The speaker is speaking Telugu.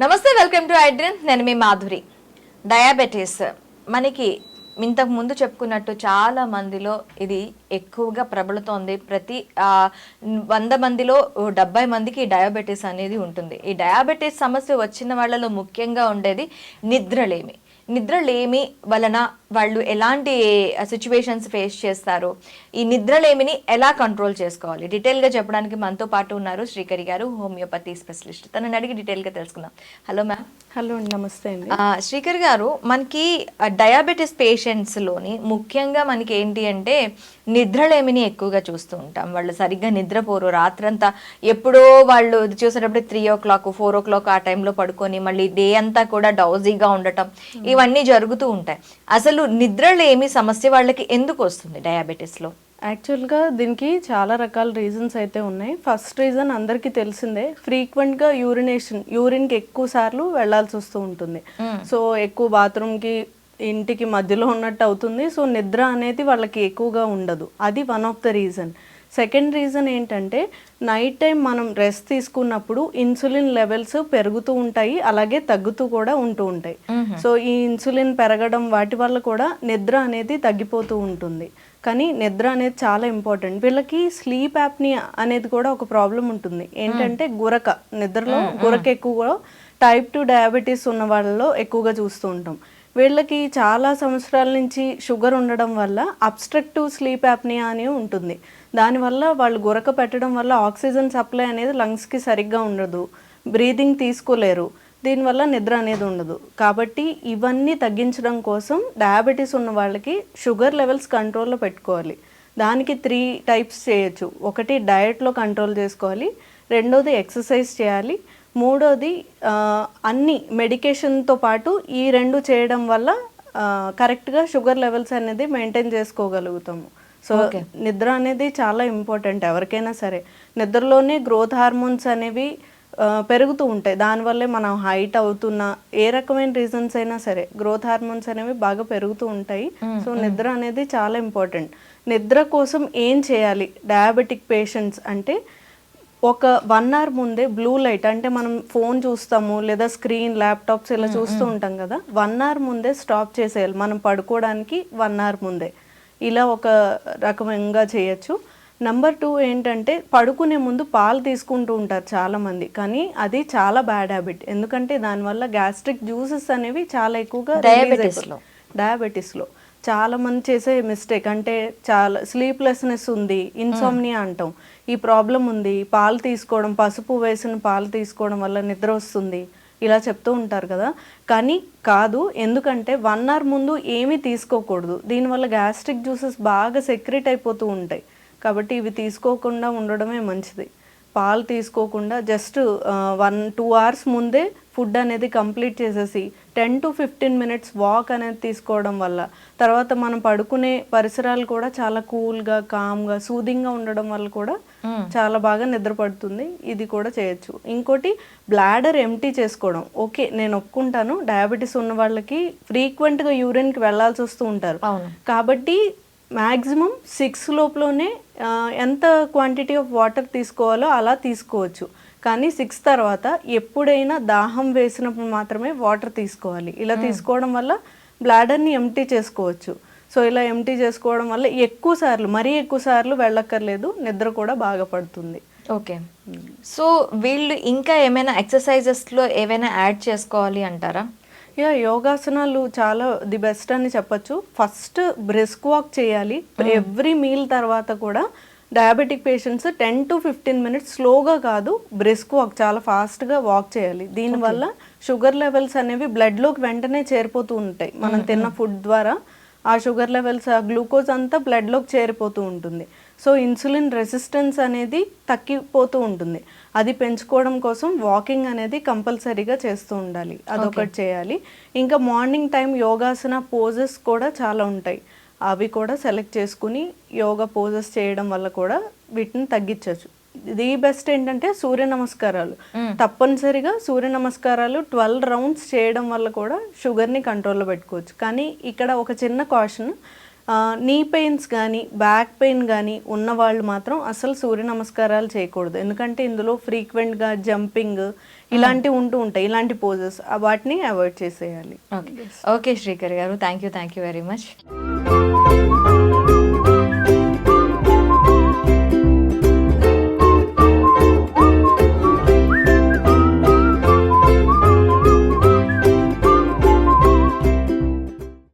నమస్తే వెల్కమ్ టు ఐడ్రీన్. నేను మీ మాధురి. డయాబెటీస్. మనకి ఇంతకు ముందు చెప్పుకున్నట్టు చాలా మందిలో ఇది ఎక్కువగా ప్రబలుతోంది. ప్రతి వంద మందిలో డెబ్బై మందికి ఈ డయాబెటీస్ అనేది ఉంటుంది. ఈ డయాబెటీస్ సమస్య వచ్చిన వాళ్ళలో ముఖ్యంగా ఉండేది నిద్రలేమి. నిద్రలేమి వలన వాళ్ళు ఎలాంటి సిచ్యువేషన్స్ ఫేస్ చేస్తారు ఈ నిద్రలేమిని ఎలా కంట్రోల్ చేసుకోవాలి? డీటెయిల్గా చెప్పడానికి మనతో పాటు ఉన్నారు శ్రీకరి గారు హోమియోపతి స్పెషలిస్ట్. తనని అడిగి డీటెయిల్గా తెలుసుకుందాం. హలో మ్యామ్ హలో నమస్తే అండి. శ్రీకర్ గారు మనకి డయాబెటీస్ పేషెంట్స్లోని ముఖ్యంగా మనకి ఏంటి అంటే నిద్రలేమిని ఎక్కువగా చూస్తూ ఉంటాం. వాళ్ళు సరిగ్గా నిద్రపోరు. రాత్రంతా ఎప్పుడో వాళ్ళు చూసేటప్పుడు three o'clock four o'clock ఆ టైంలో పడుకొని మళ్ళీ డే అంతా కూడా డౌజీగా ఉండటం ఇవన్నీ జరుగుతూ ఉంటాయి. అసలు నిద్రలేమి సమస్య వాళ్ళకి ఎందుకు వస్తుంది డయాబెటీస్లో? యాక్చువల్గా దీనికి చాలా రకాల రీజన్స్ అయితే ఉన్నాయి. ఫస్ట్ రీజన్ అందరికీ తెలిసిందే ఫ్రీక్వెంట్గా యూరినేషన్ యూరిన్కి ఎక్కువ సార్లు వెళ్ళాల్సి వస్తూ ఉంటుంది. సో ఎక్కువ బాత్రూమ్కి ఇంటికి మధ్యలో ఉన్నట్టు అవుతుంది. సో నిద్ర అనేది వాళ్ళకి ఎక్కువగా ఉండదు. అది one of the reason second reason ఏంటంటే నైట్ టైం మనం రెస్ట్ తీసుకున్నప్పుడు ఇన్సులిన్ లెవెల్స్ పెరుగుతూ ఉంటాయి. అలాగే తగ్గుతూ కూడా ఉంటూ ఉంటాయి. సో ఈ ఇన్సులిన్ పెరగడం వాటి వల్ల కూడా నిద్ర అనేది తగ్గిపోతూ ఉంటుంది. కానీ నిద్ర అనేది చాలా ఇంపార్టెంట్ వీళ్ళకి స్లీప్ యాప్నియా అనేది కూడా ఒక ప్రాబ్లం ఉంటుంది. ఏంటంటే గురక. నిద్రలో గురక ఎక్కువగా టైప్ టూ డయాబెటీస్ ఉన్న వాళ్ళలో ఎక్కువగా చూస్తూ ఉంటాం. వీళ్ళకి చాలా సంవత్సరాల నుంచి షుగర్ ఉండడం వల్ల అబ్స్ట్రక్టివ్ స్లీప్ యాప్నియా అని ఉంటుంది. దానివల్ల వాళ్ళు గురక పెట్టడం వల్ల ఆక్సిజన్ సప్లై అనేది లంగ్స్కి సరిగ్గా ఉండదు. బ్రీదింగ్ తీసుకోలేరు. దీనివల్ల నిద్ర అనేది ఉండదు. కాబట్టి ఇవన్నీ తగ్గించడం కోసం డయాబెటీస్ ఉన్న వాళ్ళకి షుగర్ లెవెల్స్ కంట్రోల్లో పెట్టుకోవాలి. దానికి త్రీ టైప్స్ చేయొచ్చు. ఒకటి డయట్లో కంట్రోల్ చేసుకోవాలి. రెండోది ఎక్సర్సైజ్ చేయాలి. మూడోది అన్ని మెడికేషన్తో పాటు ఈ రెండు చేయడం వల్ల కరెక్ట్గా షుగర్ లెవెల్స్ అనేది మెయింటైన్ చేసుకోగలుగుతాము సో నిద్ర అనేది చాలా ఇంపార్టెంట్ ఎవరికైనా సరే. నిద్రలోనే గ్రోత్ హార్మోన్స్ అనేవి పెరుగుతూ ఉంటాయి. దానివల్లే మనం హైట్ అవుతున్న ఏ రకమైన రీజన్స్ అయినా సరే గ్రోత్ హార్మోన్స్ అనేవి బాగా పెరుగుతూ ఉంటాయి. సో నిద్ర అనేది చాలా ఇంపార్టెంట్. నిద్ర కోసం ఏం చేయాలి? డయాబెటిక్ పేషెంట్స్ అంటే ఒక వన్ అవర్ ముందే బ్లూ లైట్ అంటే మనం ఫోన్ చూస్తాము లేదా స్క్రీన్ ల్యాప్టాప్స్ ఇలా చూస్తూ ఉంటాం కదా వన్ అవర్ ముందే స్టాప్ చేసేయాలి. మనం పడుకోవడానికి వన్ అవర్ ముందే. ఇలా ఒక రకంగా చేయొచ్చు. నంబర్ టూ ఏంటంటే పడుకునే ముందు పాలు తీసుకుంటూ ఉంటారు చాలా మంది కానీ అది చాలా బ్యాడ్ హ్యాబిట్ ఎందుకంటే దానివల్ల గ్యాస్ట్రిక్ జ్యూసెస్ అనేవి చాలా ఎక్కువగా Diabetes లో. డయాబెటీస్లో చాలా మంది చేసే మిస్టేక్ అంటే చాలా స్లీప్లెస్నెస్ ఉంది ఇన్సోమ్నియా అంటాం. ఈ ప్రాబ్లం ఉంది పాలు తీసుకోవడం పసుపు వేసిన పాలు తీసుకోవడం వల్ల నిద్ర వస్తుంది ఇలా చెప్తూ ఉంటారు కదా. కానీ కాదు ఎందుకంటే వన్ అవర్ ముందు ఏమీ తీసుకోకూడదు. దీనివల్ల గ్యాస్ట్రిక్ జ్యూసెస్ బాగా సెక్రెట్ అయిపోతూ ఉంటాయి. కాబట్టి ఇవి తీసుకోకుండా ఉండడమే మంచిది. పాలు తీసుకోకుండా జస్ట్ వన్ టూ అవర్స్ ముందే ఫుడ్ అనేది కంప్లీట్ చేసేసి ten to fifteen minutes walk అనేది తీసుకోవడం వల్ల. తర్వాత మనం పడుకునే పరిసరాలు కూడా చాలా కూల్గా కామ్గా సూదింగ్గా ఉండడం వల్ల కూడా చాలా బాగా నిద్ర పడుతుంది. ఇది కూడా చేయొచ్చు. ఇంకోటి బ్లాడర్ ఎంటీ చేసుకోవడం. ఓకే నేను ఒప్పుకుంటాను. డయాబెటీస్ ఉన్న వాళ్ళకి ఫ్రీక్వెంట్గా యూరిన్కి వెళ్ళాల్సి వస్తూ ఉంటారు. కాబట్టి మ్యాక్సిమం సిక్స్ లోపలనే ఎంత క్వాంటిటీ ఆఫ్ వాటర్ తీసుకోవాలో అలా తీసుకోవచ్చు. కానీ సిక్స్ తర్వాత ఎప్పుడైనా దాహం వేసినప్పుడు మాత్రమే వాటర్ తీసుకోవాలి. ఇలా తీసుకోవడం వల్ల బ్లాడర్ని ఎంటీ చేసుకోవచ్చు. సో ఇలా ఎంటీ చేసుకోవడం వల్ల ఎక్కువ సార్లు మరీ ఎక్కువ సార్లు వెళ్ళక్కర్లేదు నిద్ర కూడా బాగా పడుతుంది. ఓకే. సో వీళ్ళు ఇంకా ఏమైనా ఎక్సర్సైజెస్లో ఏవైనా యాడ్ చేసుకోవాలి అంటారా? యా యోగాసనాలు చాలా ది బెస్ట్ అని చెప్పొచ్చు. ఫస్ట్ బ్రిస్క్ వాక్ చేయాలి. ఎవ్రీ మీల్ తర్వాత కూడా diabetic patients ten to fifteen minutes స్లోగా కాదు బ్రిస్క్ వాక్ చాలా ఫాస్ట్గా వాక్ చేయాలి. దీనివల్ల షుగర్ లెవెల్స్ అనేవి బ్లడ్లోకి వెంటనే చేరిపోతూ ఉంటాయి. మనం తిన్న ఫుడ్ ద్వారా ఆ షుగర్ లెవెల్స్ ఆ గ్లూకోజ్ అంతా బ్లడ్లోకి చేరిపోతూ ఉంటుంది. సో ఇన్సులిన్ రెసిస్టెన్స్ అనేది తగ్గిపోతూ ఉంటుంది. అది పెంచుకోవడం కోసం వాకింగ్ అనేది కంపల్సరీగా చేస్తూ ఉండాలి. అదొకటి చేయాలి. ఇంకా మార్నింగ్ టైం యోగాసన పోజెస్ కూడా చాలా ఉంటాయి. అవి కూడా సెలెక్ట్ చేసుకుని యోగా పోజెస్ చేయడం వల్ల కూడా వీటిని తగ్గించవచ్చు. ది బెస్ట్ ఏంటంటే సూర్య నమస్కారాలు. తప్పనిసరిగా సూర్య నమస్కారాలు ట్వెల్వ్ రౌండ్స్ చేయడం వల్ల కూడా షుగర్ని కంట్రోల్లో పెట్టుకోవచ్చు. కానీ ఇక్కడ ఒక చిన్న కాషన్ నీ పెయిన్స్ కానీ బ్యాక్ పెయిన్ కానీ ఉన్న వాళ్ళు మాత్రం అసలు సూర్య నమస్కారాలు చేయకూడదు. ఎందుకంటే ఇందులో ఫ్రీక్వెంట్గా జంపింగ్ ఇలాంటివి ఉంటూ ఉంటాయి. ఇలాంటి పోజెస్ వాటిని అవాయిడ్ చేసేయాలి. ఓకే. ఓకే శ్రీకర్ గారు. Thank you thank you very much